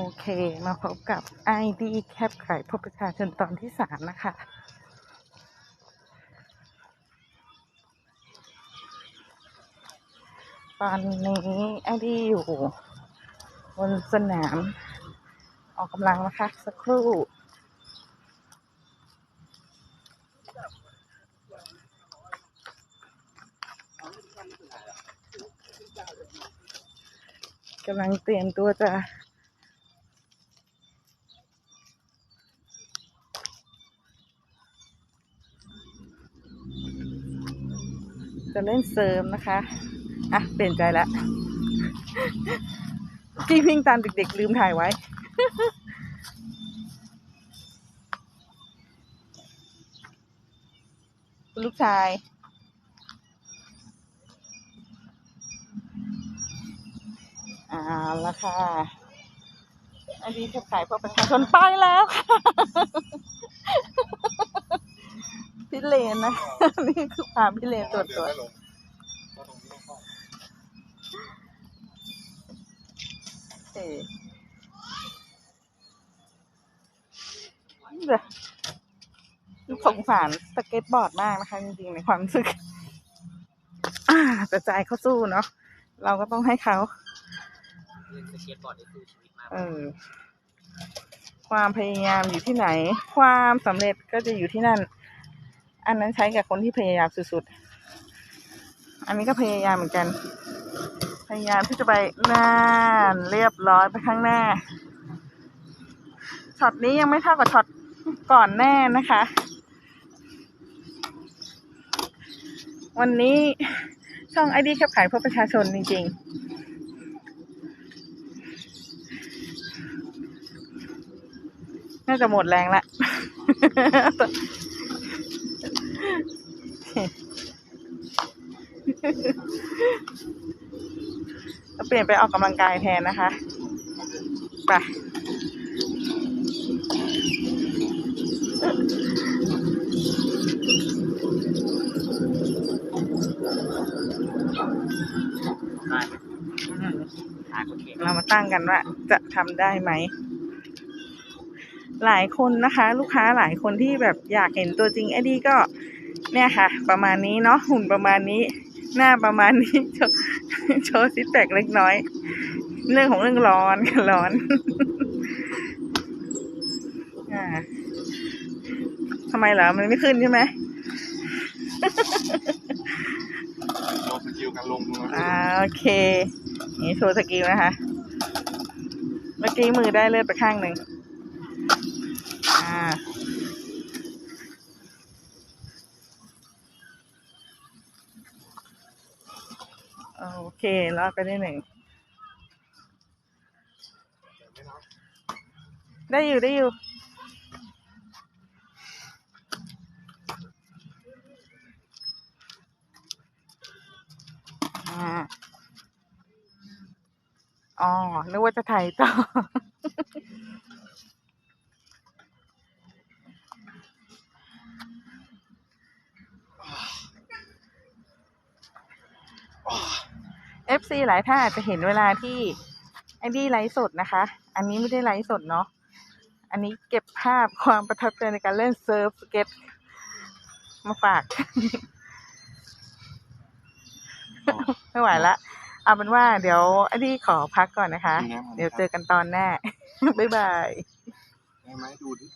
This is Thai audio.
โอเค มาพบกับ ID แคปไข่พบประชาชนตอนที่สามนะคะ ตอนนี้ไอดีอยู่บนสนาม ออกกำลังนะคะ สักครู่กำลังเตรียมตัวจะ จะเล่นเซิร์ฟนะคะ อะ เปลี่ยนใจแล้วกี้พิงตามเด็กๆลืมถ่ายไว้ ลูกชายอ่าละค่ะ อันนี้จะขายพวกประชาชนไปแล้วค่ะ พี่เลนนะ นี่คือพาพี่เลนตัวตัวเออแบบสงสารสเก็ตบอร์ดมากนะคะ จริงๆ ในความรู้สึกอ่าแต่ใจเขาสู้เนาะเราก็ต้องให้เขาเล่นสเก็ตบอร์ดได้สู้ชีวิตมากเออความพยายามอยู่ที่ไหน ความสำเร็จก็จะอยู่ที่นั่น อันนั้นใช้กับคนที่พยายามสุดๆ อันนี้ก็พยายามเหมือนกัน พยายามที่จะไปน่านเรียบร้อยไปข้างหน้า ช็อตนี้ยังไม่เท่ากับช็อตก่อนแน่นะคะ วันนี้ช่องไอดีแคบขายเพื่อประชาชนจริงๆน่าจะหมดแรงละ เราเปลี่ยนไปออกกำลังกายแทนนะคะไปเก่งเรามาตั้งกันว่าจะทำได้ไหม หลายคนนะคะ ลูกค้าหลายคนที่แบบอยากเห็นตัวจริงไอ้ดีก็ เนี่ยค่ะ ประมาณนี้เนาะหุ่นประมาณนี้ หน้าประมาณนี้โชว์โชว์ซิปแพคเล็กน้อย เรื่องของเรื่องร้อนค่ะร้อนอ่าทำไมเหรอมันไม่ขึ้นใช่ไหมโชว์สกิลการลงดูนะอ่าโอเค นี่โชว์สกิลนะคะ เมื่อกี้มือได้เลือดไปข้างหนึ่งอ่า โอเครอดไปได้หนึ่ง ได้อยู่ได้อยู่อ่าอ๋อนึกว่าจะถ่ายต่อ FC หลายท่านอาจจะเห็นเวลาที่ไอ้ดีไลฟ์สดนะคะ อันนี้ไม่ได้ไลฟ์สดเนาะ อันนี้เก็บภาพความประทับใจในการเล่นเซิร์ฟสเก็ตมาฝากไม่ไหวละ เอาเป็นว่าเดี๋ยวไอ้ดีขอพักก่อนนะคะ เดี๋ยวเจอกันตอนหน้า บ๊ายบาย ได้ไหมดูดิ